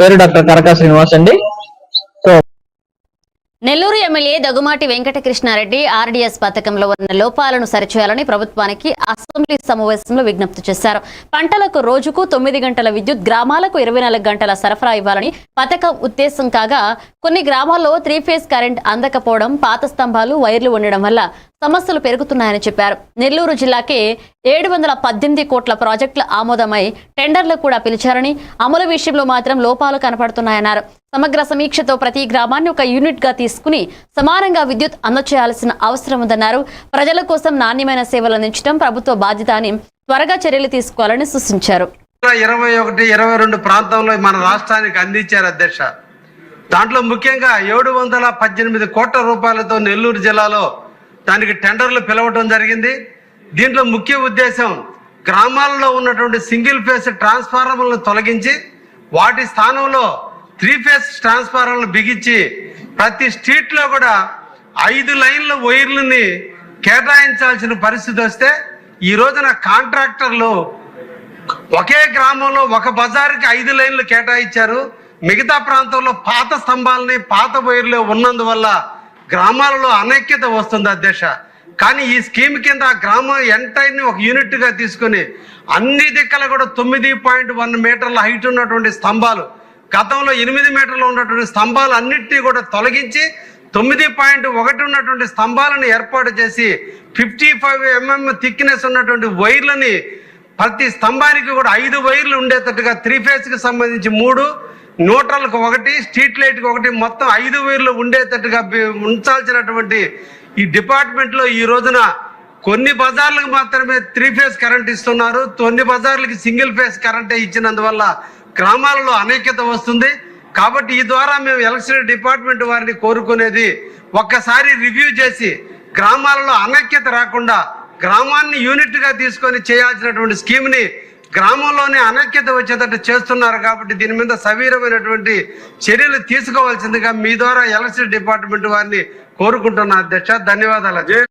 పేరు డాక్టర్ కరకా శ్రీనివాస్ అండి. Nellore MLA Daggumati Venkatakrishnareddy RDS పథకంలో ఉన్న లోపాలను సరిచేయాలని ప్రభుత్వానికి అసెంబ్లీ సమావేశంలో విజ్ఞప్తి చేశారు. పంటలకు రోజుకు తొమ్మిది గంటల విద్యుత్ గ్రామాలకు ఇరవై నాలుగు గంటల సరఫరా ఇవ్వాలని పథకం ఉద్దేశం కాగా కొన్ని గ్రామాల్లో త్రీ ఫేజ్ కరెంట్ అందకపోవడం పాత స్తంభాలు వైర్లు ఉండడం వల్ల సమస్యలు పెరుగుతున్నాయని చెప్పారు. నెల్లూరు జిల్లాకే ఏడు వందల పద్దెనిమిది కోట్ల ప్రాజెక్టుల ఆమోదమై టెండర్లు కూడా పిలిచారని అమలు విషయంలో మాత్రం లోపాలు కనపడుతున్నాయన్నారు. సమగ్ర సమీక్షతో ప్రతి గ్రామాన్ని ఒక యూనిట్గా తీసుకుని సమానంగా విద్యుత్ అందచేయాల్సిన అవసరం ఉందన్నారు. ప్రజల కోసం నాణ్యమైన సేవలు అందించడం ప్రభుత్వ బాధ్యత అని త్వరగా చర్యలు తీసుకోవాలని సూచించారు. ఇరవై ఒకటి ఇరవై రెండు ప్రాంతంలో మన రాష్ట్రానికి అందించారు అధ్యక్ష. దాంట్లో ముఖ్యంగా ఏడు వందల పద్దెనిమిది కోట్ల రూపాయలతో నెల్లూరు జిల్లాలో దానికి టెండర్లు పిలవటం జరిగింది. దీంట్లో ముఖ్య ఉద్దేశం గ్రామాల్లో ఉన్నటువంటి సింగిల్ ఫేస్ ట్రాన్స్ఫార్మర్లను తొలగించి వాటి స్థానంలో త్రీ ఫేస్ ట్రాన్స్ఫార్మర్లు బిగించి ప్రతి స్ట్రీట్లో కూడా ఐదు లైన్ల వైర్లని కేటాయించాల్సిన పరిస్థితి వస్తే ఈ రోజున కాంట్రాక్టర్లు ఒకే గ్రామంలో ఒక బజార్కి ఐదు లైన్లు కేటాయించారు. మిగతా ప్రాంతంలో పాత స్తంభాలని పాత వైర్లు ఉన్నందువల్ల గ్రామాలలో అనైక్యత వస్తుంది అధ్యక్ష. కానీ ఈ స్కీమ్ కింద ఆ గ్రామం ఎంటైర్ని ఒక యూనిట్గా తీసుకొని అన్ని దిక్కల కూడా తొమ్మిది పాయింట్ వన్ మీటర్ల హైట్ ఉన్నటువంటి స్తంభాలు గతంలో ఎనిమిది మీటర్లు ఉన్నటువంటి స్తంభాలు అన్నిటినీ కూడా తొలగించి తొమ్మిది పాయింట్ ఒకటి ఉన్నటువంటి స్తంభాలను ఏర్పాటు చేసి ఫిఫ్టీ ఫైవ్ ఎంఎం థిక్నెస్ ఉన్నటువంటి వైర్లని ప్రతి స్తంభానికి కూడా ఐదు వైర్లు ఉండేటట్టుగా త్రీ ఫేజ్కి సంబంధించి మూడు న్యూట్రల్కి ఒకటి స్ట్రీట్ లైట్కి ఒకటి మొత్తం ఐదు వైర్లు ఉండేటట్టుగా ఉంచాల్సినటువంటి ఈ డిపార్ట్మెంట్లో ఈ రోజున కొన్ని బజార్లకు మాత్రమే త్రీ ఫేజ్ కరెంట్ ఇస్తున్నారు. కొన్ని బజార్లకి సింగిల్ ఫేజ్ కరెంటే ఇచ్చినందువల్ల గ్రామాలలో అనేక్యత వస్తుంది కాబట్టి ఈ ద్వారా మేము ఎలక్షన్ డిపార్ట్మెంట్ వారిని కోరుకునేది ఒక్కసారి రివ్యూ చేసి గ్రామాలలో అనైక్యత రాకుండా గ్రామాన్ని యూనిట్గా తీసుకొని చేయాల్సినటువంటి స్కీమ్ని గ్రామంలోనే అనైక్యత వచ్చేటట్టు చేస్తున్నారు కాబట్టి దీని మీద సవీరమైనటువంటి చర్యలు తీసుకోవాల్సిందిగా మీ ద్వారా ఎలక్షన్ డిపార్ట్మెంట్ వారిని కోరుకుంటున్నా అధ్యక్ష ధన్యవాదాలు అధ్యక్ష.